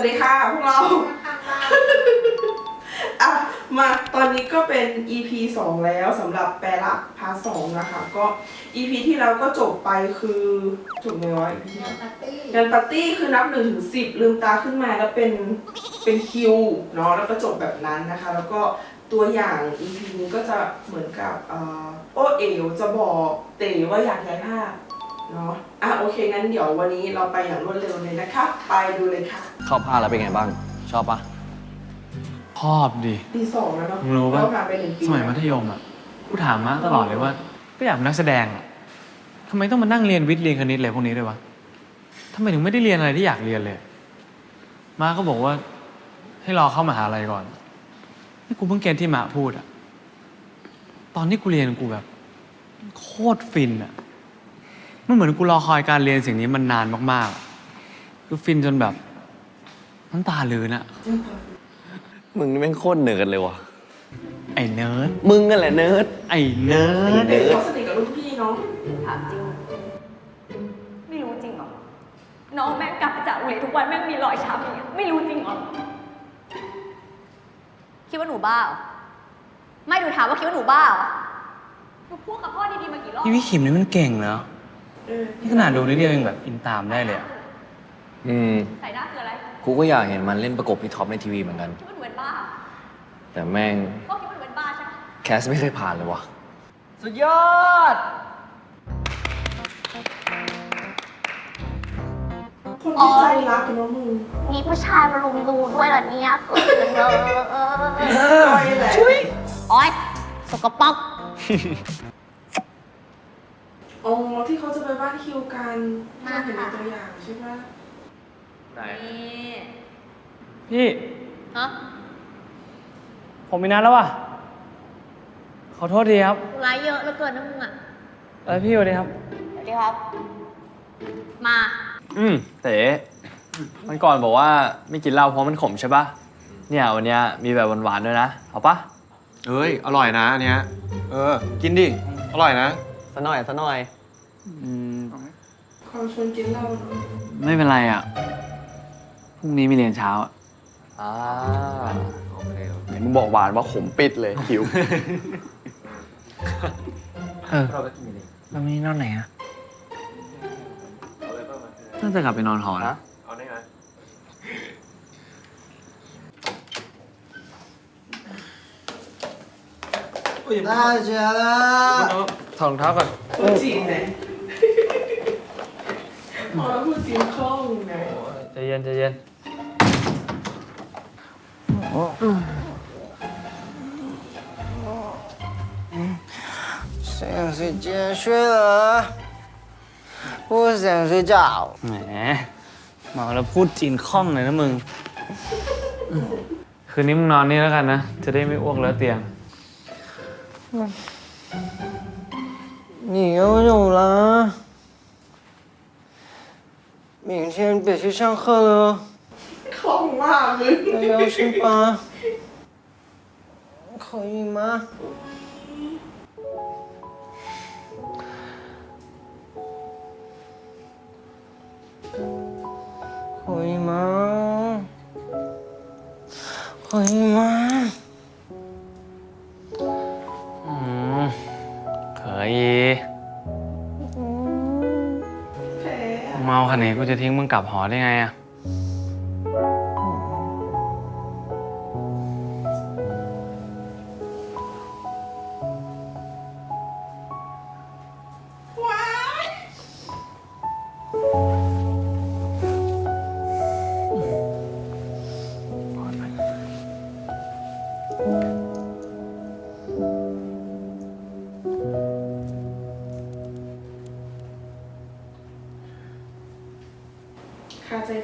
วัสดีค่ะพวกเรา อะ มาตอนนี้ก็เป็น EP 2 แล้วสำหรับแปลละพาร์ทสองนะคะ ก็ EP ที่แล้วก็จบไปคือถูกไหมวะ EP ที่แล้วปาร์ตี้งานปาร์ตี้คือนับหนึ่งถึงสิบลืมตาขึ้นมาแล้วเป็นเป็นคิวเนาะแล้วก็จบแบบนั้นนะคะ แล้วก็ตัวอย่าง EP นี้ก็จะเหมือนกับเอ่อโอเอ๋วจะบอกเต๋ว่าอยากย้ายภาพ เนาะอะโอเคงั้นเดี๋ยววันนี้เราไปอย่างรวดเร็วเลยนะคะ ไปดูเลยค่ะเข้าผ้าแล้วเป็นไงบ้าง ชอบปะชอบดิ ปีสองแล้วเนาะมึงรู้ปะเราผ่านไปหนึ่งปีสมัยมัธยมอะกูถามมาตลอดเลยว่า ก็อยากเป็นนักแสดงอะทำไมต้องมานั่งเรียนวิทย์เรียนคณิตอะไรพวกนี้ด้วยวะทำไมถึงไม่ได้เรียนอะไรที่อยากเรียนเลย มาก็บอกว่า ให้รอเข้ามหาลัยก่อนนี่กูเพิ่งเกณฑ์ที่มาพูดอะ ตอนที่กูเรียนกูแบบ โคตรฟินอะ มันเหมือนกูรอคอยการเรียนสิ่งนี้มันนานมากๆอะคือฟินจนแบบน้ำตาลื้นอะมึงนี่แม่งโคตรเนิร์ดเลยวะไอ้เนิร์ดมึงนั่นแหละเนิร์ดไอ้เนิร์ดเด็กเขาสนิทกับรุ่นพี่เนาะถามจริง ไม่รู้จริงเหรอ น้องแม่งกลับมาจากโรงเรียนทุกวันแม่งมีรอยช้ำอย่างเงี้ยไม่รู้จริงเหรอ คิดว่าหนูบ้าเหรอไม่ดูถามว่าคิดว่าหนูบ้าเหรอหนูพูดกับพ่อดีๆมากี่รอบ พี่วิขิมนี่มันเก่งเนาะเออ นี่ขนาดดูนิดเดียวเองแบบอินตามได้เลยอะอืมใส่หน้าคืออะไรกูก็อยากเห็นมันเล่นประกบพี่ท็อปในทีวีเหมือนกัน คิดว่าหนูเป็นบ้าแต่แม่งพ่อคิดว่าหนูเป็นบ้าใช่ไหมแคสไม่เคยผ่านเลยวะสุดยอด คนที่ใจรักเนาะมึงมีผู้ชายมาลุมดูด้วยเหรอเนี่ยเขินเลยก้อยแหละโอ๊ยสกปรก อ๋อที่เขาจะไปบ้านคิวกันที่เราเห็นในตัวอย่างใช่ปะนี่พี่ ฮะผมมีนัดแล้วว่ะ ขอโทษทีครับไลฟ์เยอะเหลือเกินนะมึงอะ เออพี่สวัสดีครับ สวัสดีครับ มา อืมเต๋มันก่อนบอกว่าไม่กินเหล้าเพราะมันขมใช่ปะเนี่ยวันเนี้ยมีแบบหวานๆด้วยนะ เอาปะเอ้ย อร่อยนะอันเนี้ย เออ กินดิ อร่อยนะ สะหน่อยสะหน่อย อืม ขอชวนกินเหล้าเนอะไม่เป็นไรอะ พรุ่งนี้มีเรียนเช้าอะอ่าโอเคโอเคเห็มึงบอกหวานว่าขมปิดเลยหิว เออ เราไปกินเลยแล้ววันนี้นอนไหนอะ น่าจะกลับไปนอนหอนะ เอาได้ไหมน่าเชื่อแล้วถอดรองเท้าก่อน จีนไหน พอแล้วพูดจีนคล่องไหน ใจเย็นใจเย็น 想睡觉睡了，不想睡觉。 แหมเมาแล้วพูดจีนคล่องเลยนะมึง คืนนี้มึงนอนนี่แล้วกันนะ จะได้ไม่อ้วกแล้วเตียง 你又有了， 明天必须上课了。好嘛没有去吧可以吗？可以吗？可以吗？ ก็จะทิ้งมึงกลับหอได้ไงอะ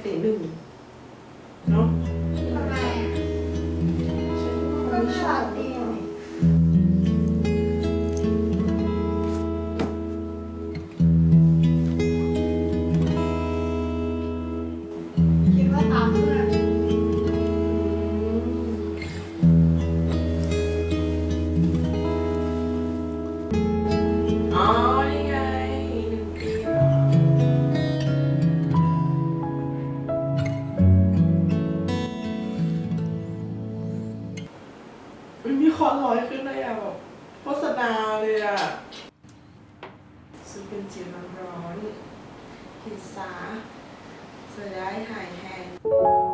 คา จะได้หายแห้ง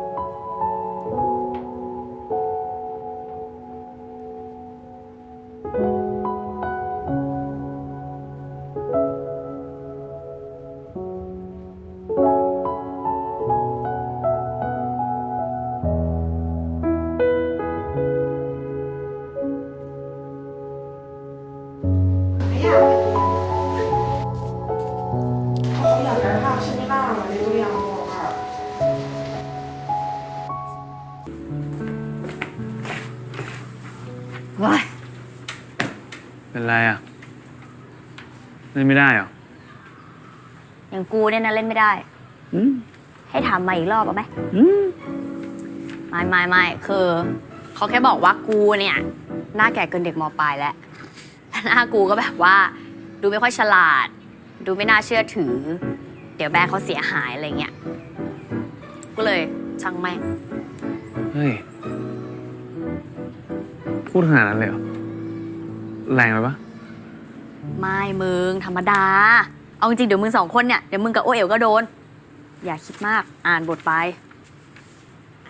เล่นไม่ได้เหรออย่างกูเนี่ยนะเล่นไม่ได้ อืมให้ถามมาอีกรอบเอาไหมอืมไม่ไม่ไม่คือเขาแค่บอกว่ากูเนี่ยหน้าแก่เกินเด็กมปลายแล้วหน้ากูก็แบบว่า ดูไม่ค่อยฉลาด ดูไม่น่าเชื่อถือ เดี๋ยวแบรนด์เขาเสียหายอะไรเงี้ยก็เลยช่างแม่งเฮ้ย พูดขนาดนั้นเลยเหรอ แรงไปปะ ไม่มึงธรรมดา เอาจริงๆเดี๋ยวมึงสองคนเนี่ย เดี๋ยวมึงกับโอเอ๋วก็โดน อย่าคิดมากอ่านบทไป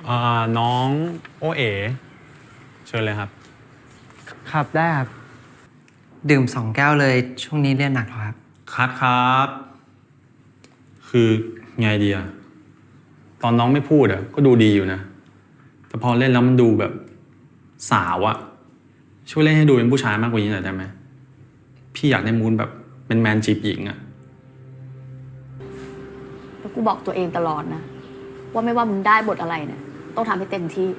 อ่าน้องโอเอ๋เชิญเลยครับ ครับได้ครับ ดื่มสองแก้วเลยช่วงนี้เรียนหนักเหรอครับ คัดครับ คือไงดีอะตอนน้องไม่พูดอะก็ดูดีอยู่นะ แต่พอเล่นแล้วมันดูแบบสาวอะช่วยเล่นให้ดูเป็นผู้ชายมากกว่านี้หน่อยได้ไหม พี่อยากได้มูนแบบเป็นแมนจีบหญิงอะแล้วกูบอกตัวเองตลอดนะ ว่าไม่ว่ามึงได้บทอะไรเนี่ยต้องทำให้เต็มที่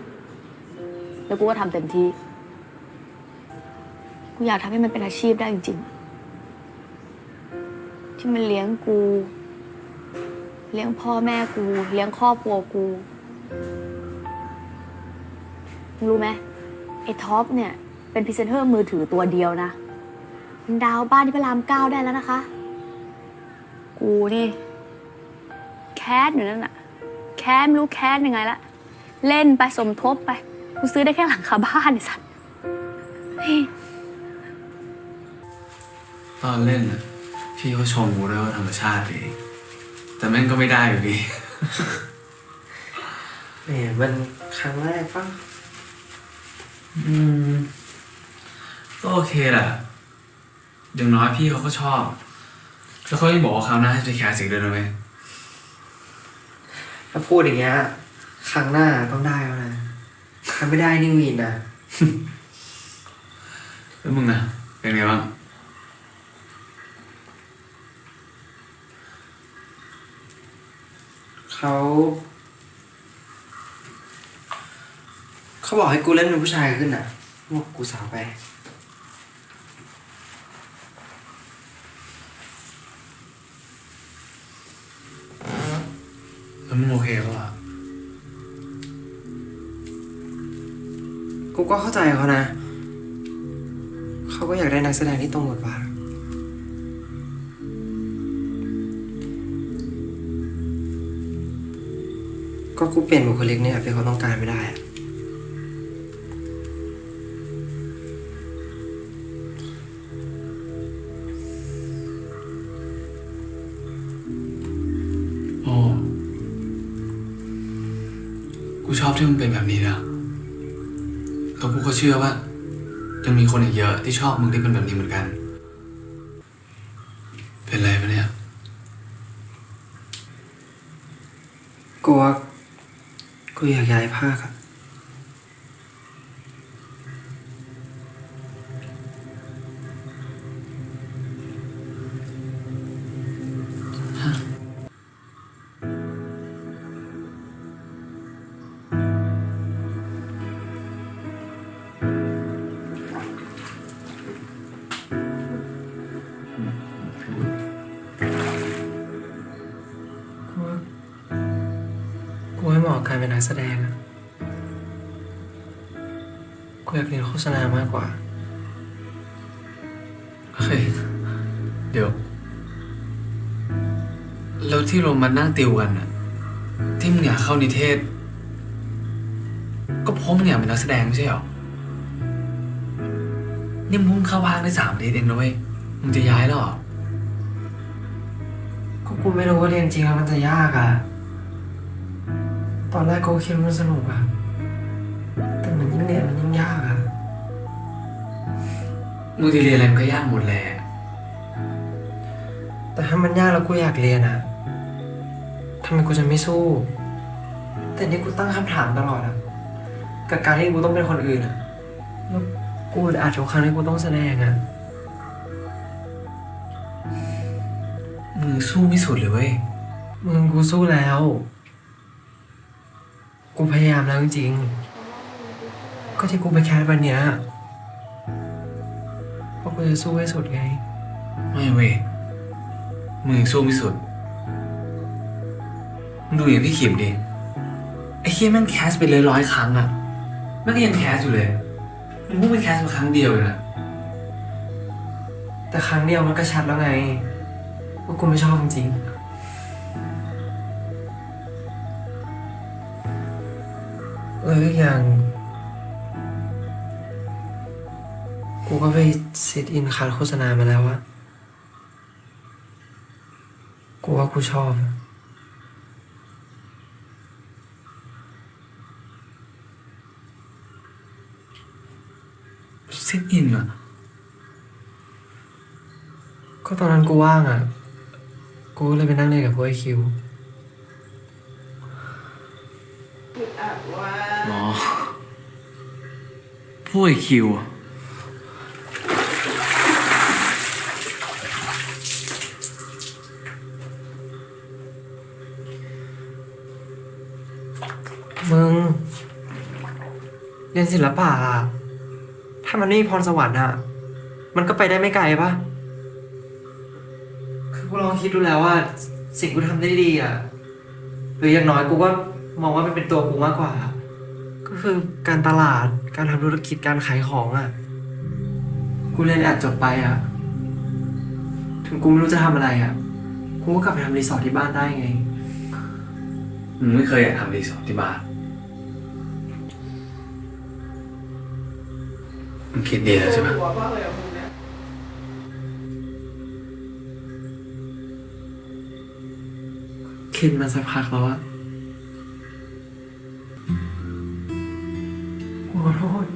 แล้วกูก็ทำเต็มที่ กูอยากทำให้มันเป็นอาชีพได้จริงๆ ที่มันเลี้ยงกู เลี้ยงพ่อแม่กู เลี้ยงครอบครัวกูรู้ไหมไอ้ท็อปเนี่ย เป็นพรีเซนเตอร์มือถือตัวเดียวนะ มันดาวบ้านที่พระรามเก้าได้แล้วนะคะ กูนี่แคสอยู่นั่นน่ะ แคสไม่รู้แคสยังไงละ เล่นไปสมทบไป กูซื้อได้แค่หลังคาบ้านไอ้สัตว์เฮ้ยตอนเล่นน่ะพี่ก็ชมกูด้วยว่าธรรมชาติดี แต่แม่งก็ไม่ได้อยู่ดี เนี่ยมันครั้งแรกปะ อืม ก็โอเคแหละ อย่างน้อยพี่เขาก็ชอบ แล้วเขายังบอกว่าคราวหน้าจะแคสอีกด้วยนะเว้ยถ้าพูดอย่างเงี้ยครั้งหน้าต้องได้แล้วนะถ้าไม่ได้นี่วีนนะ แล้วมึงนะเป็นไงบ้างเขาเขาบอกให้กูเล่นเป็นผู้ชายขึ้นอะบอกกูสาวไป แล้วมึงโอเคปะวะกูก็เข้าใจเขานะ เขาก็อยากได้นักแสดงที่ตรงบทบาทก็กูเปลี่ยนบุคลิกเนี่ยเป็นเขาต้องการไม่ได้อะ ที่มึงเป็นแบบนี้นะแล้วกูก็เชื่อว่ายังมีคนอีกเยอะที่ชอบมึงที่เป็นแบบนี้เหมือนกัน เป็นไรปะเนี่ยกูว่ากูอยากย้ายภาคอะาะกับการเป็นนักแสดงกูอยากเรียนโฆษณามากกว่า เฮ้ย เดี๋ยว แล้วที่เรามานั่งติวกันน่ะที่มึงอยากเข้านิเทศ ก็เพราะมึงอยากเป็นนักแสดงไม่ใช่หรอ นี่มึงเพิ่งเข้าภาคได้สามเดือนเองนะเว้ย มึงจะย้ายหรอ ก็กูไม่รู้ว่าเรียนจริงแล้วมันจะยากอะ ตอนแรกกูคิดว่ามันสนุกอะแต่มันยิ่งเรียนมันยิ่งยากอะมึงจะเรียนอะไรมันก็ยากหมดแหละ แต่ถ้ามันยากแล้วกูอยากเรียนอะทำไมกูจะไม่สู้ แต่นี่กูตั้งคำถามตลอดอะกับการที่กูต้องเป็นคนอื่นอะแล้วกูอาจทุกครั้งที่กูต้องแสดงอะมึงสู้ไม่สุดเลยเว้ย มึงกูสู้แล้ว กูพยายามแล้วจริงๆ ก็ที่กูไปแคสวันเนี้ยเพราะกูจะสู้ให้สุดไง ไม่เว้ยมึงยังสู้ไม่สุดมึงดูอย่างพี่ขิมดิ ไอ้เฮียแม่งแคสไปเลยร้อยครั้งอะแม่งก็ยังแคสอยู่เลย มึงเพิ่งไปแคสมาครั้งเดียวเองนะแต่ครั้งเดียวมันก็ชัดแล้วไงว่ากูไม่ชอบจริงๆ เอออีกอย่าง กูก็ไปเซตอินคัดโฆษณามาแล้วอะกูว่ากูชอบ เซ็ตอินอะก็ตอนนั้นกูว่างอะกูก็เลยไปนั่งเล่นกับพวกไอคิว พวกไอ้คิว มึง เรียนศิลปะอะถ้ามันไม่มีพรสวรรค์อะมันก็ไปได้ไม่ไกลปะคือกูลองคิดดูแล้วว่า สิ่งกูทำได้ดีอะหรืออย่างน้อยกูก็มองว่ามันเป็นตัวกูมากกว่า คือการตลาดการทำธุรกิจการขายของอะกูเรียนแอดจบไปอะถึงกูไม่รู้จะทำอะไรอะกูก็กลับไปทำรีสอร์ทที่บ้านได้ไง มึงไม่เคยอยากทำรีสอร์ทที่บ้านมึงคิดดีแล้วใช่ไหมหัวมากเลยอะมึงเนี่ยคิดมาสักพักแล้วอะ ขอโทษ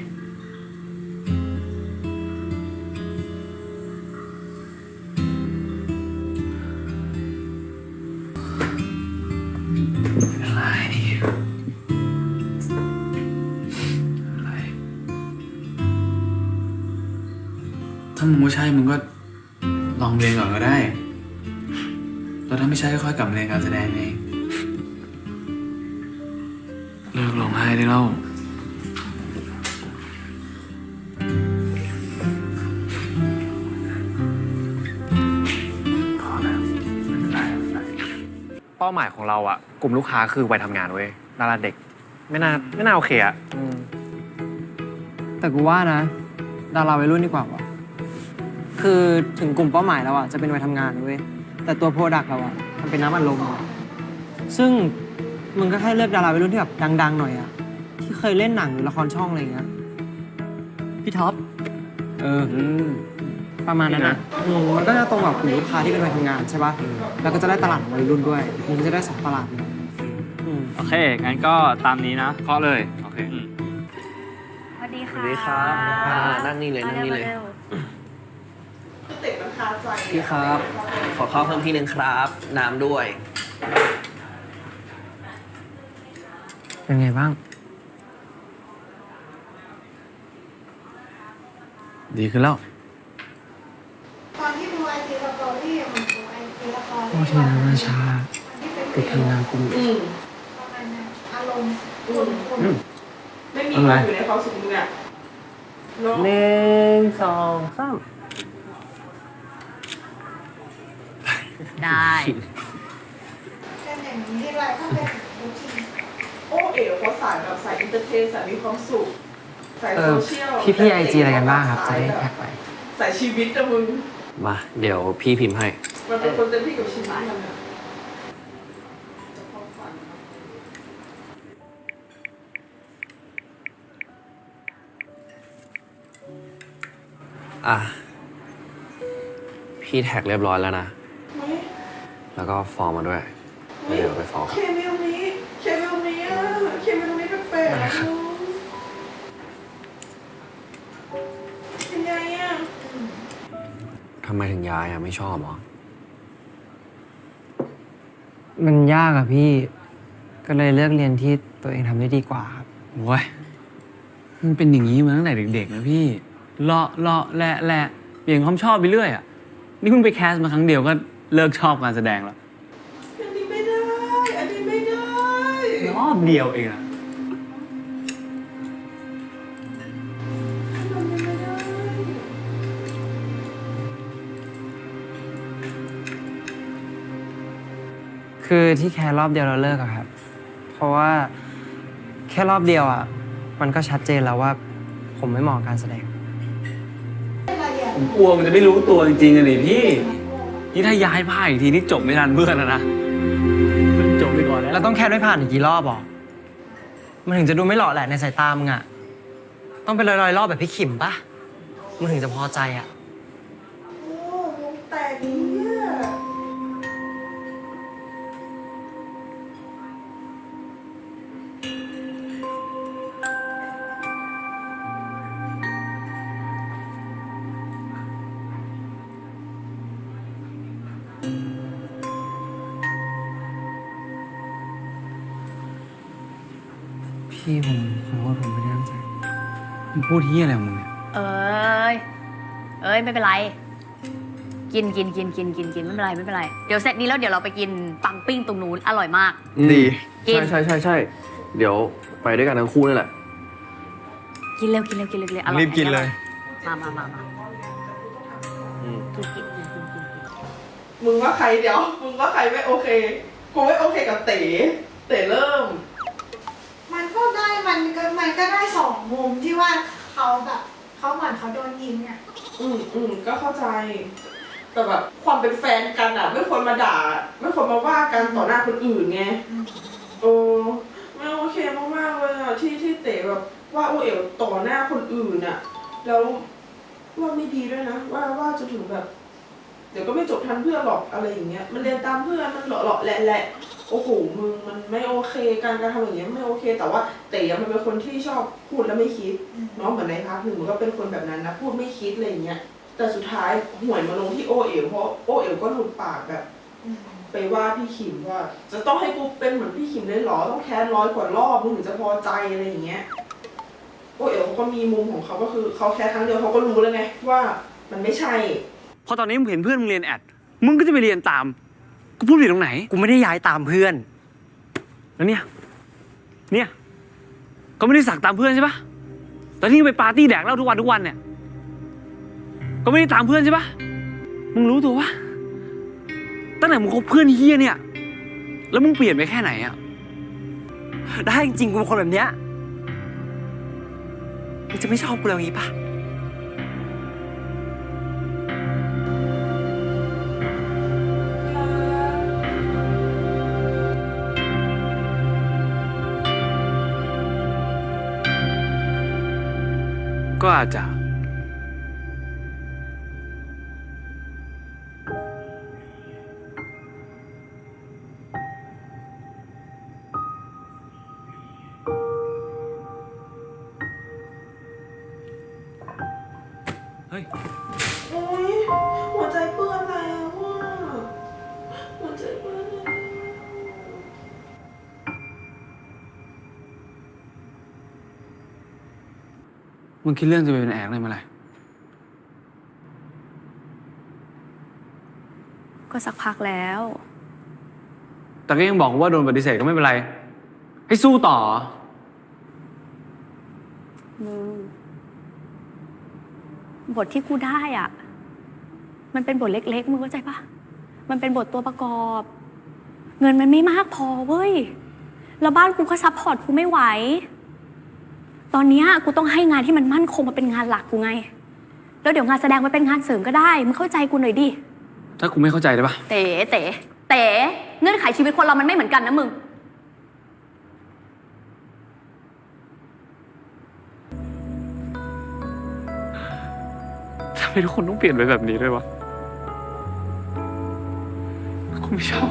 อะไรถ้ามึงไม่ใช่มึงก็ลองเรียนก่อนก็ได้ แล้วถ้าไม่ใช่ก็ค่อยกลับมาเรียนการแสดงเอง เลิกร้องไห้ได้แล้วาหมายของเราอะกลุ่มลูกค้าคือวัยทำงานเว้ยดาราเด็ก ไม่น่าไม่น่าโอเคอะแต่กูว่านะ ดาราวัยรุ่นดีกว่าวะคือถึงกลุ่มเป้าหมายเราอะจะเป็นวัยทำงานเว้ยแต่ตัวโปรดักเราอะมันเป็นน้ำอัดลมอะซึ่งมึงก็แค่เลือกดาราวัยรุ่นที่แบบดัง ๆ หน่อยอะที่เคยเล่นหนังหรือละครช่องอะไรอย่างเงี้ยพี่ท็อป เออ ประมาณนั้นนะอืมมันก็จะตรงกับกลุ่มลูกค้าที่เป็นวัยทำงานใช่ปะแล้วก็จะได้ตลาดวัยรุ่นด้วยมึงจะได้สองตลาดเลยอืมโอเค งั้นก็ตามนี้นะเคาะเลย โอเค สวัสดีค่ะสวัสดีครับอ่านั่งนี่เลยนั่งนี่เลยคือเตะมันคาใจอะพี่ครับ ขอข้าวเพิ่มที่หนึ่งครับ น้ำด้วย เป็นไงบ้าง ดีขึ้นแล้ว โอเคนะมาชาติดทำงานกลุ่ม อืมอารมณ์คนคนไม่มีอะไร อยู่ในความสุขมึงอะเนาะหนึ่งสองสามได้เป็นอย่างนี้ที่ไรถ้าเป็นรูทีนโอ้เอ๋เขาสายแบบสายอินเตอร์เทนสายมีความสุขสายเอโซอเชียลพี่พี่ไอจีอะไรกันบ้างครับ จะได้แท็กไป สายชีวิตอะมึง มาเดี๋ยวพี่พิมพ์ให้ มันเป็นคนเต็มที่กับชีวิตมันอะอะ พี่แท็กเรียบร้อยแล้วนะ เฮ้ยแล้วก็ฟอร์มมาด้วยแล้วเดี๋ยวไปฟอร์ม เคมีตรงนี้ เคมีตรงนี้อะเป็น ทำไมถึงย้ายอะไม่ชอบเหรอ มันยากอะพี่ ก็เลยเลือกเรียนที่ตัวเองทำได้ดีกว่าครับโอ้ยมันเป็นอย่างนี้มาตั้งแต่เด็กๆนะพี่ เลาะเลาะแหละแหละเปลี่ยนความชอบไปเรื่อยอะ นี่เพิ่งไปแคสมาครั้งเดียวก็เลิกชอบการแสดงแล้ว อันนี้ไม่ได้ อันนี้ไม่ได้ รอบเดียวเองอะ คือที่แค่รอบเดียวเราเลิกอะครับ เพราะว่าแค่รอบเดียวอะมันก็ชัดเจนแล้วว่า ผมไม่เหมาะกับการแสดงอะไรอะผมกลัวมันจะไม่รู้ตัวจริงๆอะดิพี่ นี่ถ้าย้ายผ้าอีกทีนี่จบไม่ทันเพื่อนแล้วนะ จบไปก่อนแล้ว เราต้องแค่ไม่ผ่านอีกกี่รอบหรอมันถึงจะดูไม่หล่อแหละในสายตามึงอะต้องเป็นรอยๆรอบแบบพี่ขิมปะมันถึงจะพอใจอะ พี่ผมขอโทษผมไม่ได้ตั้งใจมึงพูดที่อะไรของมึงเนี่ยเอ้ย เอ้ย ไม่เป็นไร กินกินกินกินกินกินไม่เป็นไรไม่เป็นไร เดี๋ยวเสร็จนี้แล้วเดี๋ยวเราไปกินปังปิ้งตรงนู้นอร่อยมาก ดีกิน ใช่ใช่ใช่ใช่เดี๋ยวไปด้วยกันทั้งคู่นั่นแหละ กินเร็วกินเร็วกินเร็วกินเร็วอร่อยรีบกินเลย มามามามาอืมกินกินกินกินกินกินมึงว่าใครเดี๋ยว มึงว่าใครไม่โอเค กูไม่โอเคกับเต๋ เต๋เริ่ม มุมที่ว่าเขาแบบเขาเหมือนเขาโดนยิงอะอืมอืมก็เข้าใจ แต่แบบความเป็นแฟนกันอะ ไม่ควรมาด่า ไม่ควรมาว่ากันต่อหน้าคนอื่นไงโอ้ไม่โอเคมากๆเลยอะที่ที่เต๋แบบว่าโอเอ๋วต่อหน้าคนอื่นอะ แล้วว่าไม่ดีด้วยนะว่าว่าจะถึงแบบ เดี๋ยวก็ไม่จบทันเพื่อนหรอกอะไรอย่างเงี้ย มันเรียนตามเพื่อนมันเหลาะๆแหละๆ โอ้โหมึงมันไม่โอเคการกระทำอย่างเงี้ยไม่โอเค แต่ว่าเต๋อะมันเป็นคนที่ชอบพูดแล้วไม่คิดเนาะเหมือนในพาร์ทหนึ่งมันก็เป็นคนแบบนั้นนะพูดไม่คิดอะไรอย่างเงี้ยแต่สุดท้ายหวยมาลงที่โอเอ๋วเพราะโอเอ๋วก็หลุดปากแบบไปว่าพี่ขิมว่า จะต้องให้กูเป็นเหมือนพี่ขิมเลยเหรอต้องแค้นร้อยกว่ารอบมึงถึงจะพอใจอะไรอย่างเงี้ยโอเอ๋วเขาก็มีมุมของเขาก็คือเขาแค่ครั้งเดียวเขาก็รู้แล้วไงว่ามันไม่ใช่พอตอนนี้มึงเห็นเพื่อนมึงเรียนแอดมึงก็จะไปเรียนตาม กูพูดผิดตรงไหน กูไม่ได้ย้ายตามเพื่อน แล้วเนี่ย เนี่ย ก็ไม่ได้สักตามเพื่อนใช่ปะตอนที่ไปปาร์ตี้แดกเหล้าทุกวันทุกวันเนี่ย ก็ไม่ได้ตามเพื่อนใช่ปะมึงรู้ตัววะตั้งแต่มึงคบเพื่อนเฮียเนี่ย แล้วมึงเปลี่ยนไปแค่ไหนอะได้จริงๆกูเป็นคนแบบเนี้ยมึงจะไม่ชอบกูแล้วอย่างงี้ปะ ก็อาจจะ มึงคิดเรื่องจะไปเป็นแอกได้เมื่อไหร่ก็สักพักแล้ว แต่ก็ยังบอกว่าโดนปฏิเสธก็ไม่เป็นไร ให้สู้ต่อ มึง บทที่กูได้อะ มันเป็นบทเล็ก ๆ มึงเข้าใจปะมันเป็นบทตัวประกอบ เงินมันไม่มากพอเว้ย แล้วบ้านกูก็ซัพพอร์ตกูไม่ไหว ตอนเนี้ยกูต้องให้งานที่มันมั่นคงมาเป็นงานหลักกูไง แล้วเดี๋ยวงานแสดงมาเป็นงานเสริมก็ได้มึงเข้าใจกูหน่อยดิ ถ้ากูไม่เข้าใจได้ปะเต๋เต๋เต๋เงื่อนไขชีวิตคนเรามันไม่เหมือนกันนะมึง ทำไมทุกคนต้องเปลี่ยนไปแบบนี้ด้วยวะกูไม่ชอบ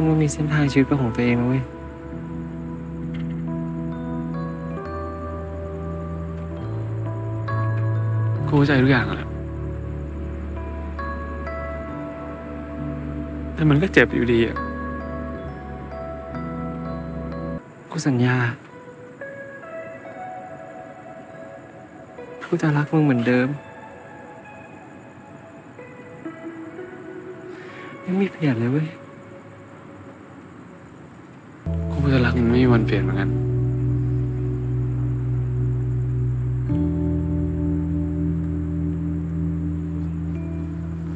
คนมันมีเส้นทางชีวิตเป็นของตัวเองนะเว้ย กูเข้าใจทุกอย่างอะแต่มันก็เจ็บอยู่ดีอะกูสัญญา กูจะรักมึงเหมือนเดิม ไม่มีเปลี่ยนเลยเว้ย มันเปลี่ยนเหมือนกัน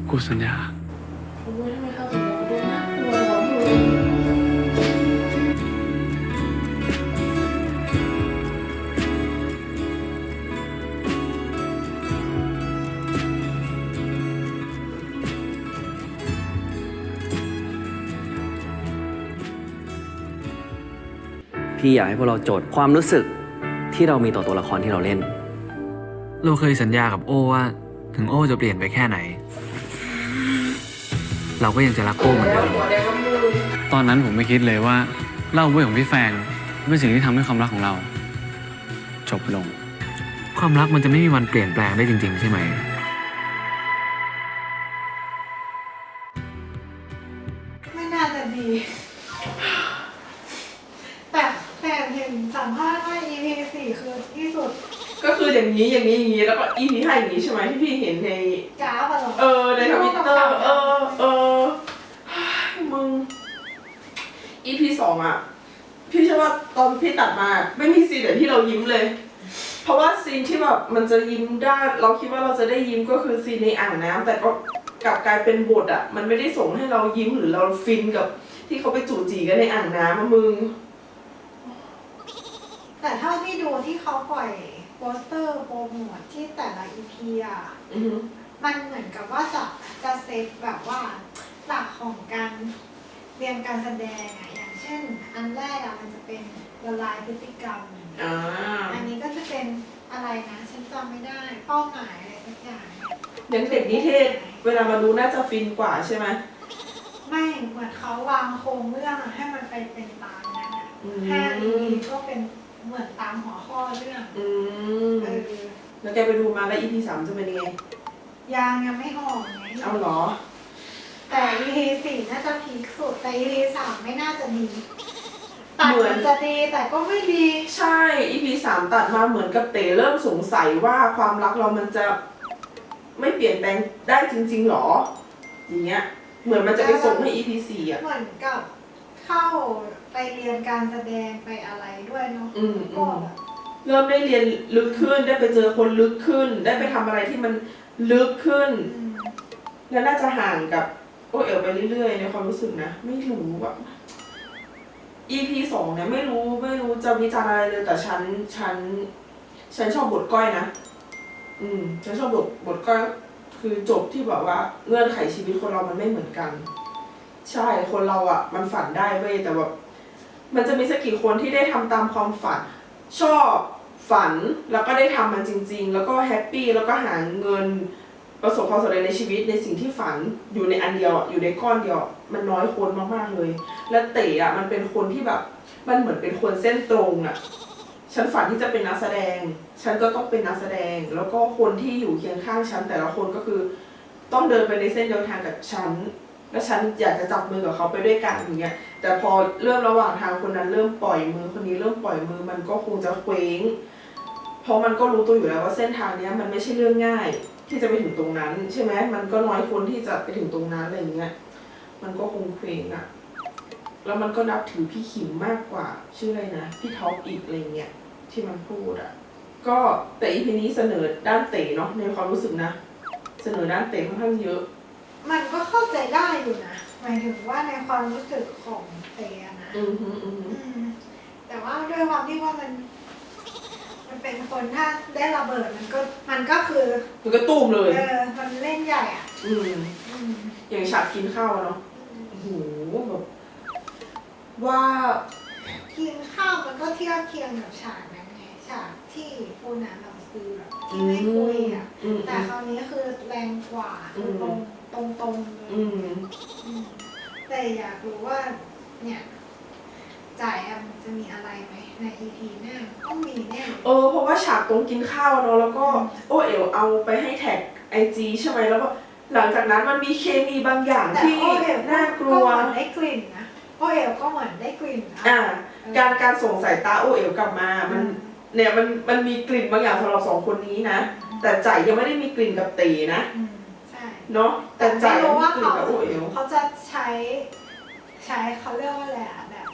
กูสัญญา พี่อยากให้พวกเราโจทย์ความรู้สึกที่เรามีต่อตัวละครที่เราเล่น เราเคยสัญญากับโอว่า ถึงโอจะเปลี่ยนไปแค่ไหน เราก็ยังจะรักโอเหมือนแล้เดิวมหัวแดงก็มึงตอนนั้นผมไม่คิดเลยว่าเหล่าเว้ยของพี่แฟงเป็นสิ่งที่ทำให้ความรักของเรา จบลง ความรักมันจะไม่มีวันเปลี่ยนแปลงได้จริง ๆ ใช่ไหม ไม่น่าจะดีแต่แต่ เห็นสัมภาษณ์ว่า EP สี่คือที่สุดก็คืออย่างนี้อย่างนี้อย่างนี้แล้วก็อีพีห้าอย่างนี้ใช่ไหมที่พี่เห็นในจ้าบอะเหรอ เออในทวิตเตอร์เออเออมึง EP สองอะ พี่เชื่อว่าตอนพี่ตัดมา ไม่มีซีนไหนที่เรายิ้มเลย เพราะว่าซีนที่แบบมันจะยิ้มได้เราคิดว่าเราจะได้ยิ้มก็คือซีนในอ่างน้ำแต่ก็กลับกลายเป็นบทอะ มันไม่ได้ส่งให้เรายิ้มหรือเราฟินกับ ที่เขาไปจู่จีกันในอ่างน้ำอะมึง แต่เท่าที่ดูที่เขาปล่อยโปสเตอร์โปรโมทที่แต่ละ EP อะอือหือมันเหมือนกับว่าจะจะเซตแบบว่าหลักของการเรียนการแสดงอะอย่างเช่น อันแรกอะมันจะเป็นละลายพฤติกรรม อ่าอันนี้ก็จะเป็นอะไรนะฉันจำไม่ได้เป้าหมายอะไรสักอย่างยังเด็กนิเทศ เวลามาดูน่าจะฟินกว่าใช่ไหมไม่เหมือนเขาวางโครงเรื่องอะให้มันไปเป็นตามนั้นอะอืมห้า EP ก็เป็น เหมือนตามหัวข้อเรื่องอืมเออแล้วแกไปดูมาแล้ว EP สามจะเป็นยังไงยางยังไม่ออกไงเอาเหรอ แต่ EP สี่น่าจะพีคสุด แต่ EP สามไม่น่าจะดีตัดเหมืเหอนมือน จะดีแต่ก็ไม่ดี ใช่ EP สามตัดมาเหมือนกับเต๋เริ่มสงสัยว่าความรักเรามันจะไม่เปลี่ยนแปลงได้จริง ๆหรอ อย่างเงี้ย เหมือนมันจะไปส่งให้ EP สี่อะ เหมือนกับ เข้าไปเรียนการแสดงไปอะไรด้วยเนาะอืมอืก็ม แบบเริ่มได้เรียนลึกขึ้นได้ไปเจอคนลึกขึ้น ได้ไปทำอะไรที่มันลึกขึ้น อืมแล้วน่าจะห่างกับโอเอ๋วไปเรื่อยๆ ในความรู้สึกนะ ไม่รู้อะ EP สองเนี่ยไม่รู้ไม่รู้จะวิจารณ์อะไรเลย แต่ฉันฉันฉันชอบบทก้อยนะ อืมฉันชอบบทบทก้อย คือจบที่แบบว่าเงื่อนไขชีวิตคนเรามันไม่เหมือนกัน ใช่คนเราอะมันฝันได้เว้ยแต่แบบมันจะมีสักกี่คนที่ได้ทำตามความฝัน ชอบฝันแล้วก็ได้ทำมันจริง ๆ แล้วก็แฮปปี้แล้วก็หาเงินประสบความสำเร็จในชีวิตในสิ่งที่ฝันอยู่ในอันเดียวอยู่ในก้อนเดียว มันน้อยคนมากๆเลย และเต๋อะมันเป็นคนที่แบบมันเหมือนเป็นคนเส้นตรงอะฉันฝันที่จะเป็นนักแสดง ฉันก็ต้องเป็นนักแสดง แล้วก็คนที่อยู่เคียงข้างฉันแต่ละคนก็คือ ต้องเดินไปในเส้นเดียวทางกับฉัน และฉันอยากจะจับมือกับเขาไปด้วยกันอย่างเงี้ย แต่พอเริ่มระหว่างทางคนนั้นเริ่มปล่อยมือคนนี้เริ่มปล่อยมือมันก็คงจะเคว้ง เพราะมันก็รู้ตัวอยู่แล้วว่าเส้นทางเนี้ยมันไม่ใช่เรื่องง่าย ที่จะไปถึงตรงนั้น ใช่ไหมมันก็น้อยคนที่จะไปถึงตรงนั้นอะไรอย่างเงี้ย มันก็คงเคว้งอะแล้วมันก็นับถือพี่ขิมมากกว่า ชื่ออะไรนะพี่ท็อปอีกอะไรเงี้ยที่มันพูดอะก็แต่อีพีนี้เสนอด้านเต๋เนาะในความรู้สึกนะ เสนอด้านเต๋ค่อนข้างเยอะ มันก็เข้าใจได้อยู่นะ หมายถึงว่าในความรู้สึกของเตอะนะ อือฮึอือฮึอืม แต่ว่าด้วยความที่ว่ามัน มันเป็นคนถ้าได้ระเบิดมันก็ มันก็คือมันก็ตูมเลยเออมันเล่นใหญ่อะ อืมอืมอย่างฉากกินข้าวอะเนาะโอ้โหแบบว่า กินข้าวมันก็เทียบเคียงกับฉากนั้นไงฉากที่ปูนาหนั งซื้อแบบที่ไม่คุยอะอืมแต่คราวนี้คือแรงกว่าคือตรงตรงตรงๆเลยอืมอืมแต่อยากรู้ว่า เนี่ยจ่ายอะมันจะมีอะไรไหมใน EP หน้าต้องมีแน่เออเพราะว่าฉากตรงกินข้าวเนาะแล้วก็โอเอ๋วเอาไปให้แท็กไอจีใช่ไหมแล้วก็หลังจากนั้นมันมีเคมีบางอย่างแต่ที่โอเอ๋วน่ากลัว ก็เหมือนได้กลิ่นนะโอเอ๋วก็เหมือนได้กลิ่นนะ อ่าเออการการส่งสายตาโอเอ๋วกลับมา มันอืม เนี่ยมันมันมีกลิ่นบางอย่างสำหรับสองคนนี้นะ แต่ใจายยังไม่ได้มีกลิ่นกับเตนะอืมใช่เนาะแต่ใจายไม่รู้มีว่ากลิ่นเขากับโอเอ๋วเขาจะใช้ใช้เขาเรียกว่าอะไรอะแบบ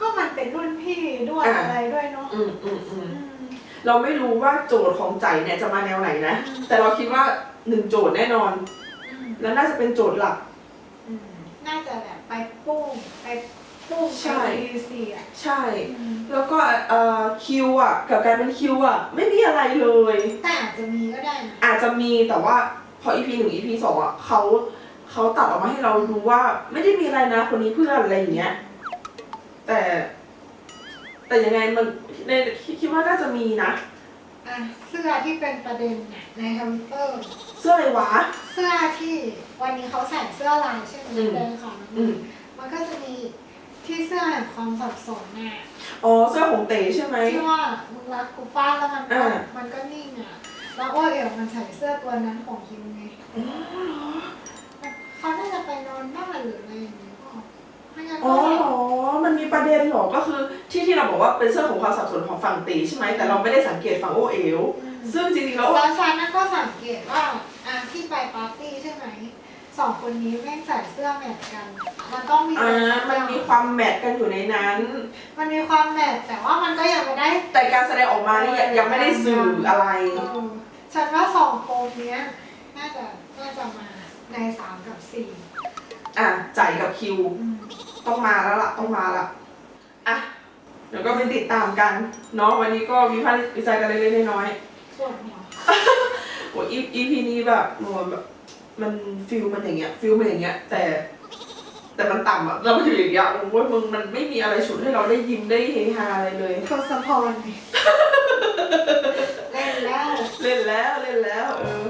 ก็มันเป็นรุ่นพี่ด้วยอ่าอะไรด้วยเนาะอืมอืมอืมอืมเราไม่รู้ว่าโจทย์ของใจายเนี่ยจะมาแนวไหนนะ แต่เราคิดว่าหนึ่งโจทย์แน่นอนอืมและน่าจะเป็นโจทย์หลักอืมน่าจะแบบไปปุ้งไป ปุ้งใช่ไป EDC อะใช่ อืมแล้วก็เอ่อคิวอะกับการเป็นคิวอะไม่มีอะไรเลย แต่อาจจะมีก็ได้นะอาจจะมีแต่ว่าพอ EP หนึ่ง EP สองอะเขาเขาตัดออกมาให้เรารู้ว่า ไม่ได้มีอะไรนะคนนี้เพื่อนอะไรอย่างเงี้ย แต่ แต่ยังไงมันในคิดว่าน่าจะมีนะ อะเสื้อที่เป็นประเด็นเนี่ยในทวิตเตอร์ เสื้ออะไรวะ เสื้อที่วันนี้เขาใส่เสื้อลายใช่ไหมอืม เดินของอืมมันก็จะมี ที่เสื้อแห่งความสับสนน่ะอ๋อเสื้อของเต๋ใช่ไหม ที่ว่ามึงรักกูป้าแล้วมันก็อ่า มันก็นิ่งอะแล้วโอ้เอ๋วมันใส่เสื้อตัวนั้นของคิมไงอ๋อเหรอเขาน่าจะไปนอนบ้านหรืออะไรอย่างเงี้ยก็ไม่งั้นอ๋ก็อแบบเหรอมันมีประเด็นเหรอก็คือที่ที่เราบอกว่าเป็นเสื้อของความสับสนของฝั่งเต๋ใช่ไหมแต่เราไม่ได้สังเกตฝั่งโอเอ๋วอืมซึ่งจริงๆแล้ว แล้วฉันน่ะก็สังเกตว่าอะที่ไปปาร์ตี้ใช่ไหม สองคนนี้แม่งใส่เสื้อแมทกัน มันต้องมีอ่าอะไรสักมันอย่างมีความแมทกันอยู่ในนั้น มันมีความแมทแต่ว่ามันก็ยังไม่ได้แต่การแสดงออกมานี่ยังยังไม่ได้สื่ออะไร เออฉันว่าสองโปมเนี้ยน่าจะน่าจะมาในสามกับสี่อะจ่ายกับคิว อืมต้องมาแล้วล่ะ ต้องมาละอะ เดี๋ยวก็ไปติดตามกัน เนาะวันนี้ก็วิพากษ์วิจัยกันเล็กๆน้อยส่วนหัว ๆโอ้อีอีพีนี้แบบโหแบบ มันฟิลมันอย่างเงี้ยฟิลมันอย่างเงี้ย แต่ แต่มันต่ำอะเราไปอยู่อย่างเงี้ยโอ้ยมึงมันไม่มีอะไรฉุดให้เราได้ยิ้มได้เฮฮาอะไรเลย ทศพรไงเล่นแล้ว เล่นแล้วเล่นแล้ว เออ